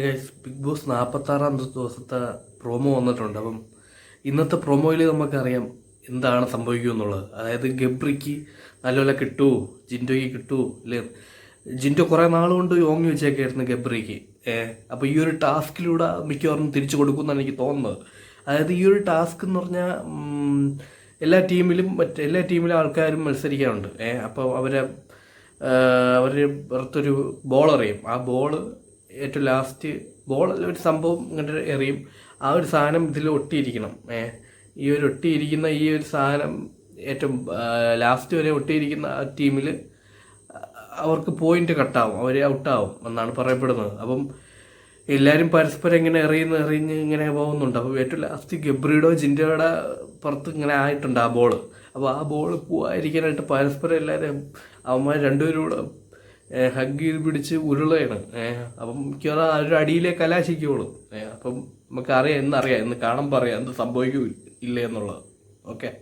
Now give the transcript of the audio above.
Big boss നാൽപ്പത്താറാം ദിവസത്തെ promo വന്നിട്ടുണ്ട്. അപ്പം ഇന്നത്തെ പ്രൊമോയിൽ നമുക്കറിയാം എന്താണ് സംഭവിക്കുക എന്നുള്ളത്. അതായത് ഗബ്രിക്ക് നല്ലപോലെ കിട്ടുമോ ജിൻഡോയ്ക്ക് കിട്ടുമോ അല്ലേ? ജിൻഡോ കുറേ നാൾ കൊണ്ട് ഓങ്ങി വെച്ചേക്കായിരുന്നു ഗബ്രിക്ക്. ഏഹ് അപ്പോൾ ഈ ഒരു ടാസ്കിലൂടെ മിക്കവാറും തിരിച്ചു കൊടുക്കുമെന്നാണ് എനിക്ക് തോന്നുന്നത്. അതായത് ഈ ഒരു ടാസ്ക് എന്ന് പറഞ്ഞാൽ എല്ലാ ടീമിലും മറ്റ് എല്ലാ ടീമിലെ ആൾക്കാരും മത്സരിക്കാറുണ്ട്. ഏഹ് അപ്പോൾ അവരെ അവർ പുറത്തൊരു ബോൾ അറിയും. ആ ബോൾ ഏറ്റവും ലാസ്റ്റ് ബോൾ ഒരു സംഭവം ഇങ്ങനെ എറിയും. ആ ഒരു സാധനം ഇതിൽ ഒട്ടിയിരിക്കണം. ഏ ഈ ഒരു ഒട്ടിയിരിക്കുന്ന ഈ ഒരു സാധനം ഏറ്റവും ലാസ്റ്റ് വരെ ഒട്ടിയിരിക്കുന്ന ടീമിൽ അവർക്ക് പോയിന്റ് കട്ടാവും അവർ ഔട്ടാവും എന്നാണ് പറയപ്പെടുന്നത്. അപ്പം എല്ലാവരും പരസ്പരം ഇങ്ങനെ എറിയുന്ന എറിഞ്ഞ് ഇങ്ങനെ പോകുന്നുണ്ട്. അപ്പോൾ ഏറ്റവും ലാസ്റ്റ് ഗബ്രിയുടെ ജിൻഡയുടെ പുറത്ത് ഇങ്ങനെ ആയിട്ടുണ്ട് ആ ബോൾ അപ്പോൾ ആ ബോൾ പോവാതിരിക്കാനായിട്ട് പരസ്പരം എല്ലാവരും അവന്മാർ രണ്ടുപേരും കൂടെ ഹഗ് ചെയ്ത് പിടിച്ച് ഉരുളയാണ്. അപ്പം മിക്കവാറും ആ ഒരു അടിയിലേ കലാശിക്കുള്ളൂ ഏഹ് അപ്പം നമുക്ക് അറിയാം എന്നറിയാം എന്ന് കാണുമ്പോൾ അറിയാം എന്ത് സംഭവിക്കൂ ഇല്ല എന്നുള്ളത്. ഓക്കെ?